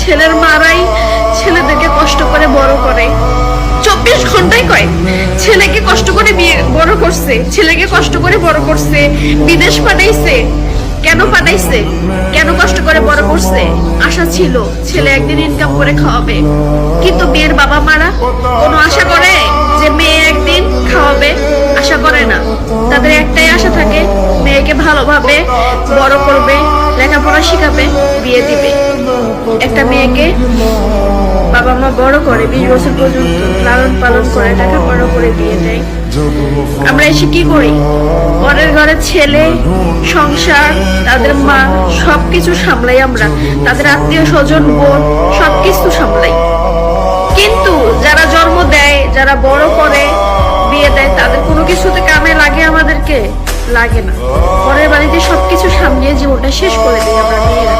ছেলের মারাই ছেলেদেরকে কষ্ট করে বড় করে। চব্বিশ ঘন্টায় কয়, ছেলেকে কষ্ট করে বিয়ে বড় করছে, ছেলেকে কষ্ট করে বড় করছে, বিদেশ পাঠাইছে, কেন পাঠাইছে, কেন কষ্ট করে বড় করছে? আশা ছিল ছেলে একদিন ইনকাম করে খাওয়াবে। কিন্তু মেয়ের বাবা মারা কোনো আশা করে যে মেয়ে একদিন খাওয়াবে? আশা করে না। তাদের একটাই আশা থাকে, মেয়েকে ভালোভাবে বড় করবে, লেখাপড়া শিখাবে, বিয়ে দিবে। একটা মেয়েকে বাবা মা বড় করে, বিশ বছর পর্যন্ত লালন পালন করে, লেখাপড়া করে বিয়ে দেয়। আমরা এসে কি করি? পরের ঘরের ছেলে, সংসার, তাদের মা, সবকিছু সামলাই আমরা। তাদের আত্মীয় স্বজন, বোন, সবকিছু সামলাই। কিন্তু যারা জন্ম দেয়, যারা বড় করে, বিয়ে দেয়, তাদের কোনো কিছুতে কামে লাগে আমাদেরকে? লাগে না। পরের বাড়িতে সবকিছু সামলিয়ে জীবনটা শেষ করে দিই আমরা মেয়েরা।